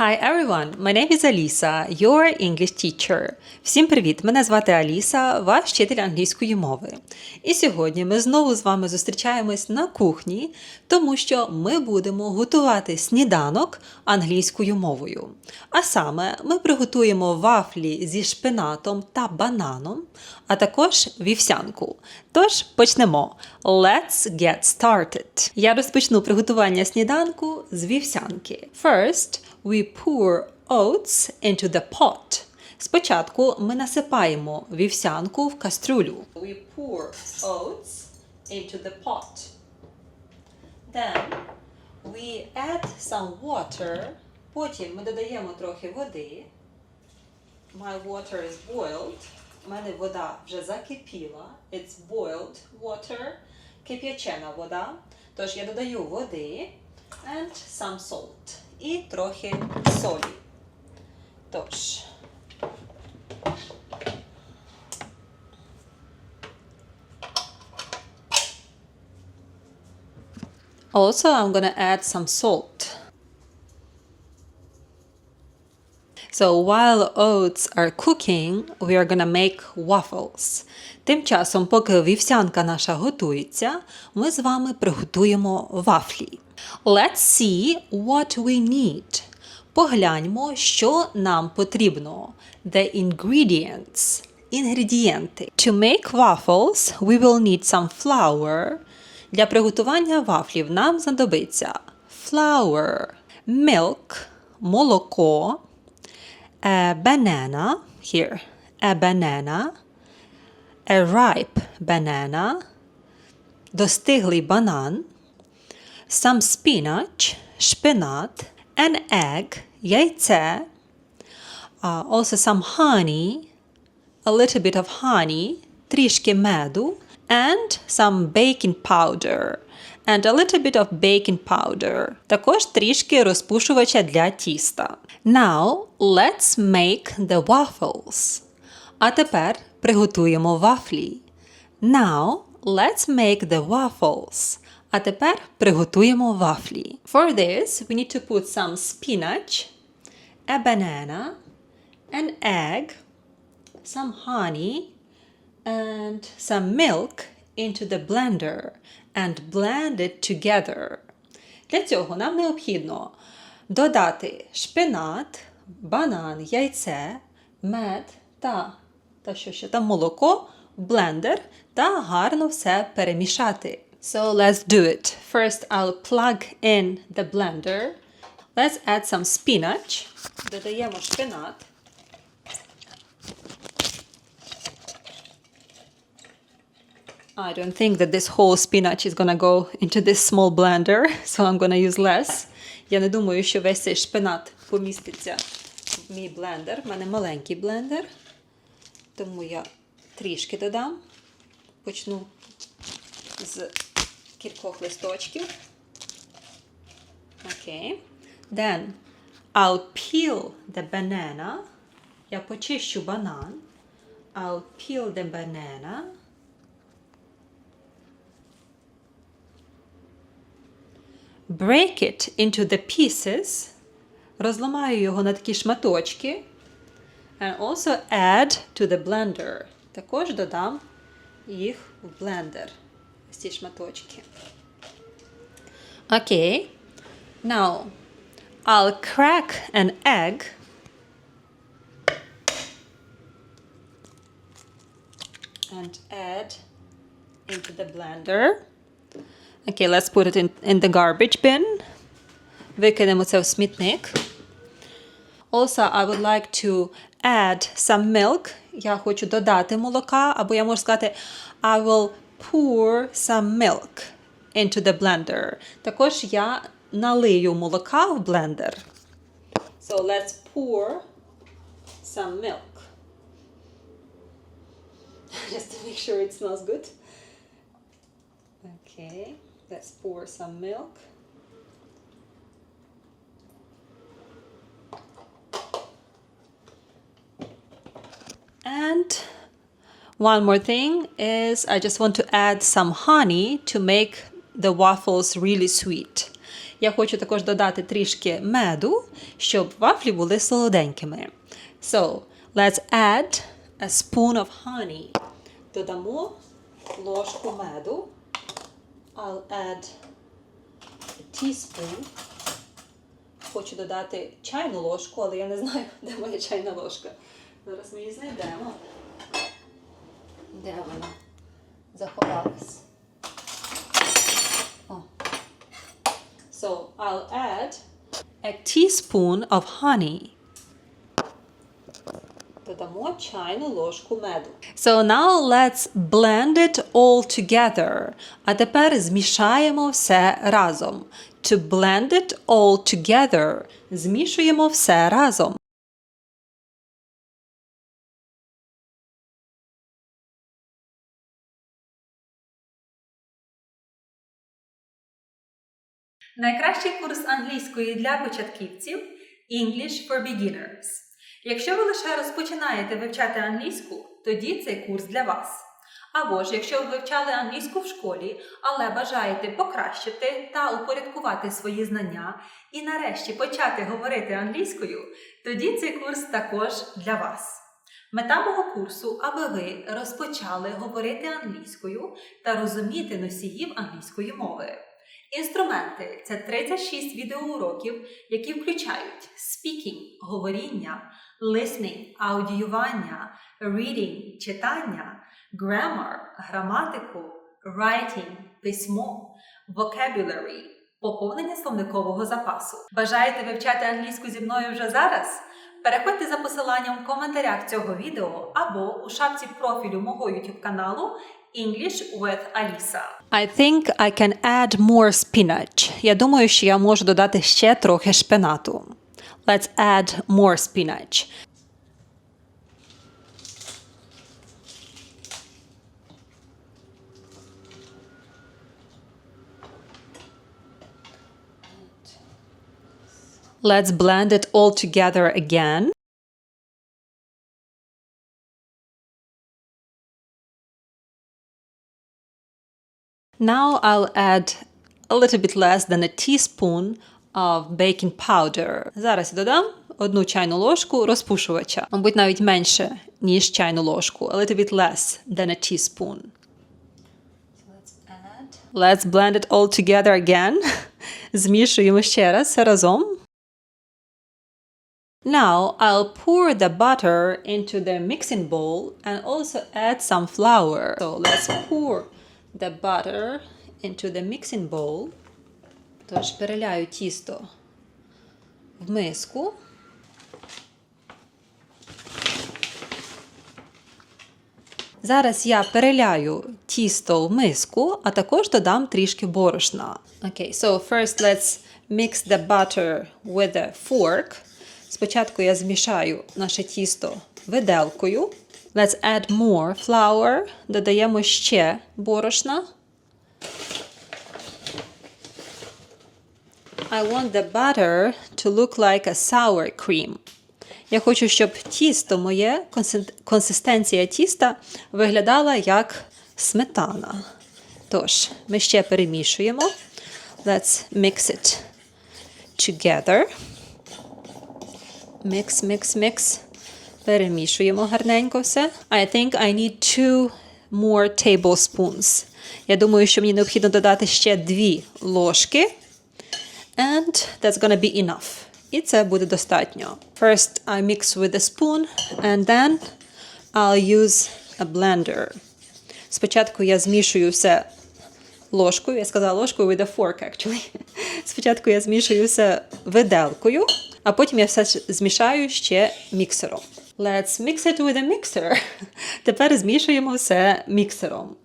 Hi everyone, my name is Alisa, your English teacher. Всім привіт! Мене звати Аліса, ваш вчитель англійської мови. І сьогодні ми знову з вами зустрічаємось на кухні, тому що ми будемо готувати сніданок англійською мовою. А саме ми приготуємо вафлі зі шпинатом та бананом, а також вівсянку. Тож почнемо. Let's get started. Я розпочну приготування сніданку з вівсянки. First, we pour oats into the pot. Спочатку ми насипаємо вівсянку в кастрюлю. We pour oats into the pot. Then we add some water. Потім ми додаємо трохи води. My water is boiled. У мене вода вже закипіла. It's boiled water. Кип'ячена вода. Тож я додаю води and some salt. І трохи солі. Тож. Also, I'm gonna add some salt. So while oats are cooking, we are gonna make waffles. Тим часом, поки вівсянка наша готується, ми з вами приготуємо вафлі. Let's see what we need. Погляньмо, що нам потрібно. The ingredients. Інгредієнти. To make waffles, we will need some flour. Для приготування вафлів нам знадобиться flour, milk, молоко, a banana, here, a banana, a ripe banana, достиглий банан, some spinach, шпинат, an egg, яйце, uh, also some honey, a little bit of honey, трішки меду, and some baking powder. And a little bit of baking powder. Також трішки розпушувача для тіста. Now, let's make the waffles. А тепер приготуємо вафлі. Now, let's make the waffles. А тепер приготуємо вафлі. For this, we need to put some spinach, a banana, an egg, some honey, and some milk into the blender and blend it together. Для цього нам необхідно додати шпинат, банан, яйце, мед та, та що ще там молоко, блендер та гарно все перемішати. So let's do it. First I'll plug in the blender. Let's add some spinach. Додаємо шпинат. I don't think that this whole spinach is gonna go into this small blender, so I'm gonna use less. Я не думаю, що весь цей шпинат поміститься в мій блендер. У мене маленький блендер, тому я трішки додам. Почну з кількох листочків. Окей. Then I'll peel the banana. Я почищу банан. I'll peel the banana. break it into the pieces. Розламаю його на такі шматочки. And also add to the blender. Також додам їх в блендер. Ось ці шматочки. Окей. Now, I'll crack an egg. And add into the blender. Okay, let's put it in, in the garbage bin. Викинемо це в смітник. Also, I would like to add some milk. Я хочу додати молока, або я можу сказати I will pour some milk into the blender. Також я налию молока в блендер. So let's pour some milk. Just to make sure it smells good. Okay, let's pour some milk. And one more thing is I just want to add some honey to make the waffles really sweet. Я хочу також додати трішки меду, щоб вафлі були солоденькими. So, let's add a spoon of honey. Додамо ложку меду. I'll add a teaspoon. Хочу додати чайну ложку, але я не знаю, де моя чайна ложка. Зараз ми її знайдемо. Де вона? Заховалась. О. So I'll add a teaspoon of honey. Додамо чайну ложку меду. So now let's blend it all together. А тепер змішаємо все разом. To blend it all together. Змішуємо все разом. Найкращий курс англійської для початківців English for Beginners. Якщо ви лише розпочинаєте вивчати англійську, тоді цей курс для вас. Або ж якщо ви вивчали англійську в школі, але бажаєте покращити та упорядкувати свої знання і нарешті почати говорити англійською, тоді цей курс також для вас. Мета мого курсу, аби ви розпочали говорити англійською та розуміти носіїв англійської мови. Інструменти це 36 відеоуроків, які включають speaking – говоріння, listening – аудіювання, reading – читання, grammar – граматику, writing – письмо, vocabulary – поповнення словникового запасу. Бажаєте вивчати англійську зі мною вже зараз? Переходьте за посиланням в коментарях цього відео або у шапці профілю мого YouTube каналу English with Alisa. I think I can add more spinach. Я думаю, що я можу додати ще трохи шпинату. Let's add more spinach. Let's blend it all together again. Now I'll add a little bit less than a teaspoon of baking powder. Зараз я додам одну чайну ложку розпушувача. Мабуть, навіть менше, ніж чайну ложку. A little bit less than a teaspoon. Let's blend it all together again. Змішуємо ще раз все разом. Now I'll pour the butter into the mixing bowl and also add some flour. So let's pour the butter into the mixing bowl. Тож переляю тісто в миску. Зараз я переляю тісто в миску, а також додам трішки борошна. Okay, so first let's mix the butter with a fork. Спочатку я змішаю наше тісто виделкою. Let's add more flour. Додаємо ще борошна. I want the butter to look like a sour cream. Я хочу, щоб тісто моє, консистенція тіста виглядала як сметана. Тож, ми ще перемішуємо. Let's mix it together. Mix, mix, mix. Перемішуємо гарненько все. I think I need two more tablespoons. Я думаю, що мені необхідно додати ще дві ложки. And that's gonna be enough. І це буде достатньо. First I mix with a spoon and then I'll use a blender. Спочатку я змішую все ложкою. Я сказала ложкою with a fork, actually. Спочатку я змішую все виделкою, а потім я все змішаю ще міксером. Let's mix it with a mixer. Тепер змішуємо все міксером.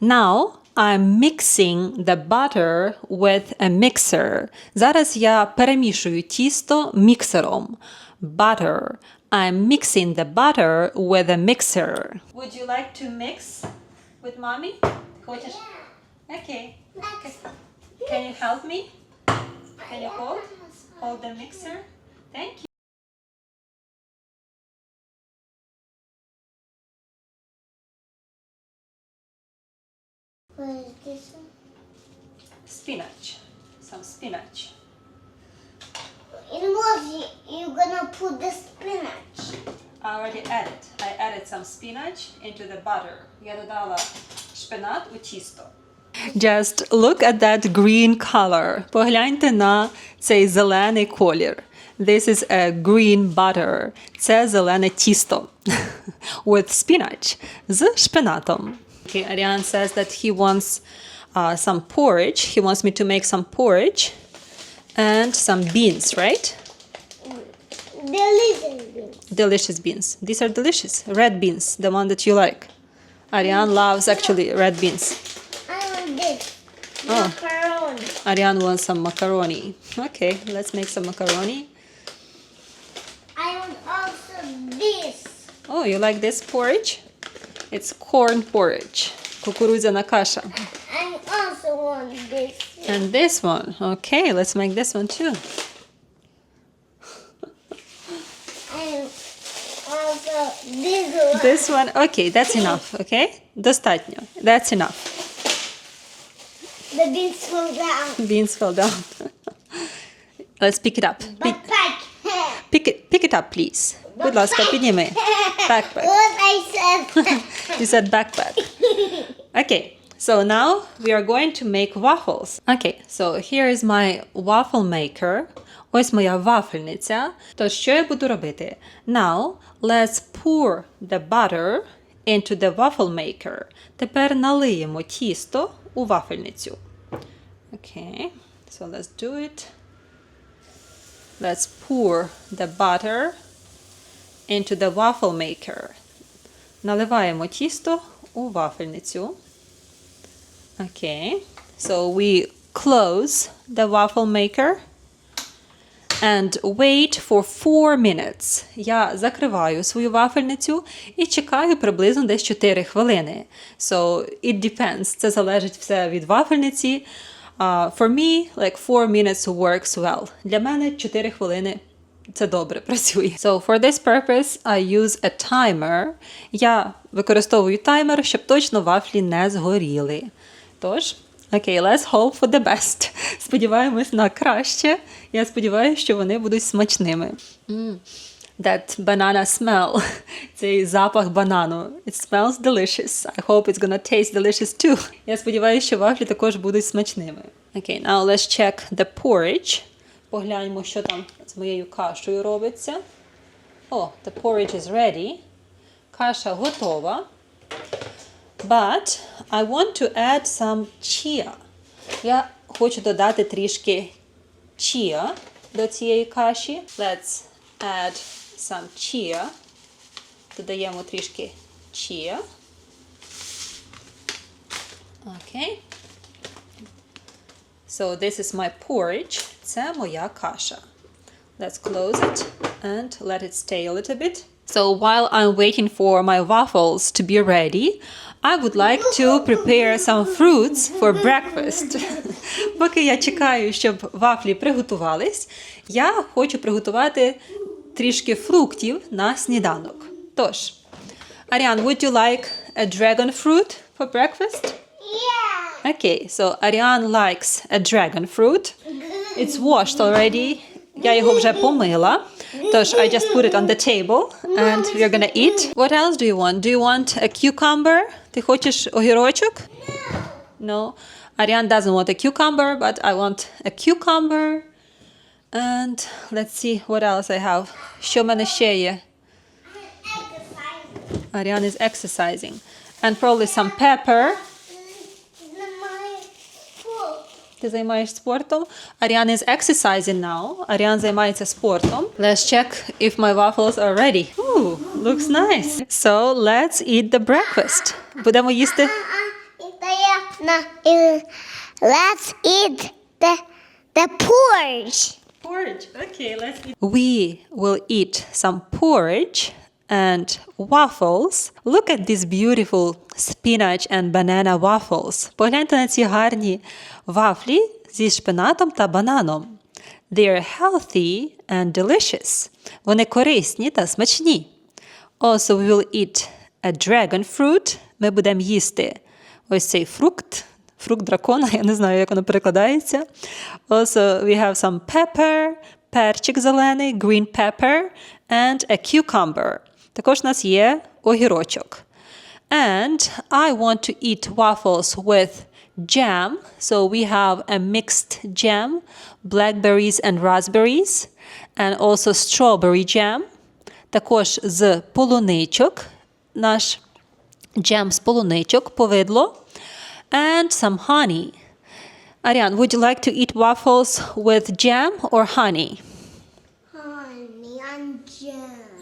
Now I'm mixing the butter with a mixer. Зараз я перемішую тісто міксером. Butter. I'm mixing the butter with a mixer. Would you like to mix with mommy? Хочеш? Okay. Can you help me? Can you hold? Hold the mixer? Thank you. What is this one? spinach. Some spinach. In what you, you gonna put the spinach? I already added. I added some spinach into the butter. Я додала шпинат у тісто. Just look at that green color. Погляньте на цей зелений колір. This is a green butter. Це зелене тісто. With spinach. З шпинатом. Okay, Ariane says that he wants uh, some porridge. He wants me to make some porridge and some beans, right? Delicious beans. delicious beans. These are delicious. Red beans, the one that you like. Ariane loves actually red beans. I want this. Oh. Macaroni. Ariane wants some macaroni. Okay, let's make some macaroni. this. Oh, you like this porridge? It's corn porridge. Кукурудзяна каша. I also want this. And this one. Okay, let's make this one too. And also this one. This one. Okay, that's enough. Okay? Достатньо. That's enough. The beans fall down. Beans fell down. let's pick it up. Pick, Backpack. pick it, pick it up, please. Будь ласка, підніми. Backpack. What I said. You said backpack. Okay, so now we are going to make waffles. Okay, so here is my waffle maker. Ось моя вафельниця. То що я буду робити? Now, let's pour the butter into the waffle maker. Тепер налиємо тісто у вафельницю. Okay, so let's do it. Let's pour the butter into the waffle maker. Наливаємо тісто у вафельницю. Okay. So we close the waffle maker and wait for 4 minutes. Я закриваю свою вафельницю і чекаю приблизно десь 4 хвилини. So it depends. Це залежить все від вафельниці. Uh, for me, like 4 minutes works well. Для мене 4 хвилини це добре працює. So for this purpose I use a timer. Я використовую таймер, щоб точно вафлі не згоріли. Тож, окей, let's hope for the best. Сподіваємось на краще. Я сподіваюся, що вони будуть смачними. Mm. That banana smell. Цей запах банану. It smells delicious. I hope it's gonna taste delicious too. Я сподіваюся, що вафлі також будуть смачними. Okay, now let's check the porridge. Погляньмо, що там з моєю кашею робиться. О, the porridge is ready. Каша готова. But I want to add some chia. Я хочу додати трішки chia до цієї каші. Let's add some chia. Додаємо трішки chia. Okay. So this is my porridge. Це моя каша. Let's close it and let it stay a little bit. So while I'm waiting for my waffles to be ready, I would like to prepare some fruits for breakfast. Поки я чекаю, щоб вафлі приготувались, я хочу приготувати трішки фруктів на сніданок. Тож, Ariane, would you like a dragon fruit for breakfast? Yeah. Okay, so Ariane likes a dragon fruit. It's washed already. Я його вже помила. Тож I just put it on the table and we're gonna eat. What else do you want? Do you want a cucumber? Ти хочеш огірочок? No. Ariane doesn't want a cucumber, but I want a cucumber. And let's see what else I have. Що в мене ще є? Exercise. Ariane is exercising. And probably some pepper. Ти займаєш спортом. Ariane is exercising now. Ariane займається спортом. Let's check if my waffles are ready. Ooh, looks nice. So let's eat the breakfast. Будемо їсти. Let's eat the the porridge. Porridge. Okay, let's eat. We will eat some porridge and waffles. Look at these beautiful spinach and banana waffles. Погляньте на ці гарні вафлі зі шпинатом та бананом. They are healthy and delicious. Вони корисні та смачні. Also, we will eat a dragon fruit. Ми будемо їсти ось цей фрукт, фрукт дракона, я не знаю, як воно перекладається. Also, we have some pepper, перчик зелений, green pepper, and a cucumber. Також у нас є огірочок. And I want to eat waffles with jam. So we have a mixed jam, blackberries and raspberries, and also strawberry jam. Також з полуничок, наш джем з полуничок, повидло, and some honey. Ariane, would you like to eat waffles with jam or honey? Honey and jam.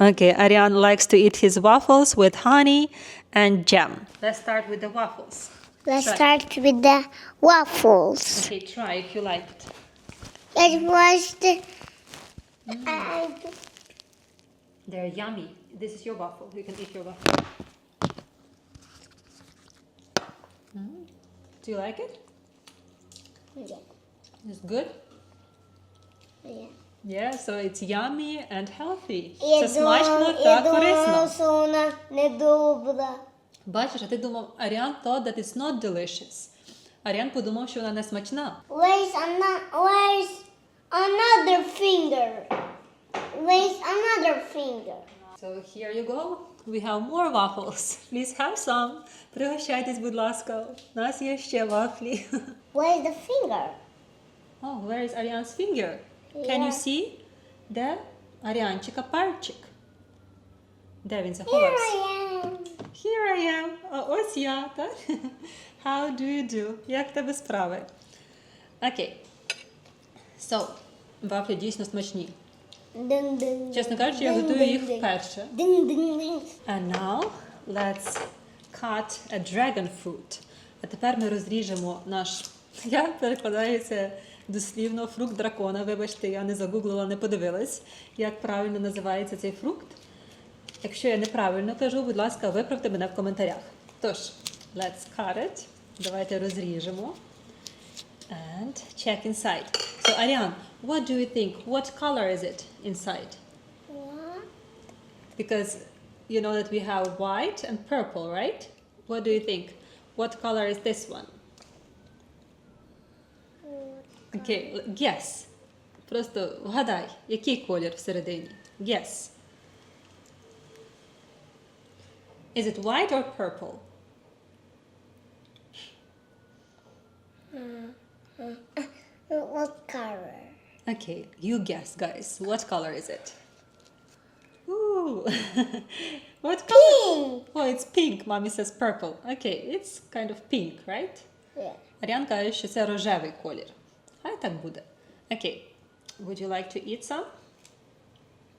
Okay, Ariane likes to eat his waffles with honey and jam. Let's start with the waffles. Let's Try. start with the waffles. Okay, try if you like it. It was the. and They're yummy. This is your waffle. You can eat your waffle. Mm. Do you like it? yeah, It's good? yeah. Yeah, so it's yummy and healthy. Я Це смачно думала, та я думала, корисно. що вона недобра. Бачиш, а ти думав, Аріан thought that it's not delicious. Аріан подумав, що вона не смачна. Where's another? Where's another finger? Where's another finger? So here you go. We have more waffles. Please have some. Пригощайтесь, будь ласка. У нас є ще вафлі. Where's the finger? Oh, where is Ariane's finger? Can you see? Де Аріанчика пальчик? Де він Here? I am. Here I am. А ось я, так? How do you do? Як тебе справи? Окей. So, вафлі дійсно смачні. Чесно кажучи, я готую їх вперше. And now let's cut a dragon fruit. А тепер ми розріжемо наш. Я перекладаю це дослівно фрукт дракона. Вибачте, я не загуглила, не подивилась, як правильно називається цей фрукт. Якщо я неправильно кажу, будь ласка, виправте мене в коментарях. Тож, let's cut it. Давайте розріжемо. And check inside. So, Ariane, what do you think? What color is it inside? Because you know that we have white and purple, right? What do you think? What color is this one? Okay, l- guess. Просто вгадай, який колір всередині? Guess. Is it white or purple? What color? Okay, you guess, guys. What color is it? Ooh. what color? Pink. Oh, it's pink. Mommy says purple. Okay, it's kind of pink, right? Yeah. Аріан каже, що це рожевий колір. Хай так буде. Окей. Would you like to eat some?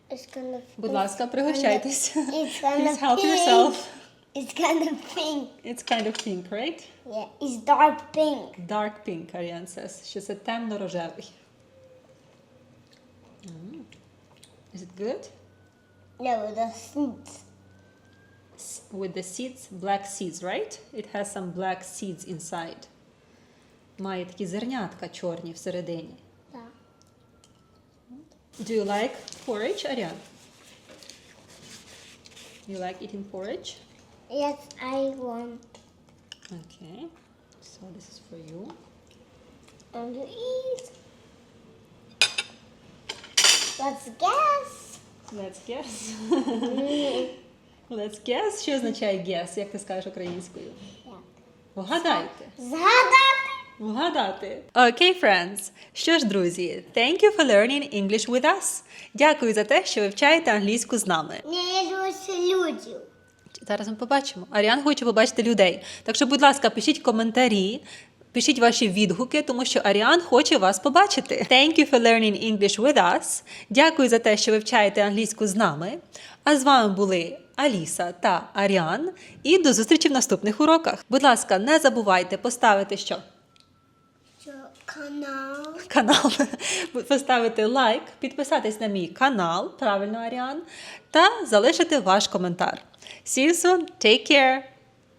It's kind of. Будь ласка, пригощайтесь. It's kind Please of help pink. yourself. It's kind of pink. It's kind of pink, right? Yeah, it's dark pink. Dark pink, Аріан says. Що це темно-рожевий. Mm. Is it good? No, the seeds. S- With the seeds, black seeds, right? It has some black seeds inside. Має такі зернятка чорні всередині. Yeah. Do you like porridge, Ariane? You like eating porridge? Yes, I want. Okay. So this is for you. And to eat. Let's guess. Let's guess. Let's guess. Що означає guess, як ти скажеш українською? Вгадайте. Згадати. Вгадати. Окей, friends. Що ж, друзі, thank you for learning English with us. Дякую за те, що вивчаєте англійську з нами. Не дивися. Зараз ми побачимо. Аріан хоче побачити людей. Так що, будь ласка, пишіть коментарі, пишіть ваші відгуки, тому що Аріан хоче вас побачити. Thank you for learning English with us. Дякую за те, що вивчаєте англійську з нами. А з вами були Аліса та Аріан. І до зустрічі в наступних уроках. Будь ласка, не забувайте поставити що? Канал. канал, поставити лайк, підписатись на мій канал, правильно, Аріан, та залишити ваш коментар. See you soon. Take care.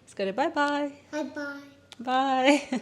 Скажи бай-бай. Бай-бай. Bye.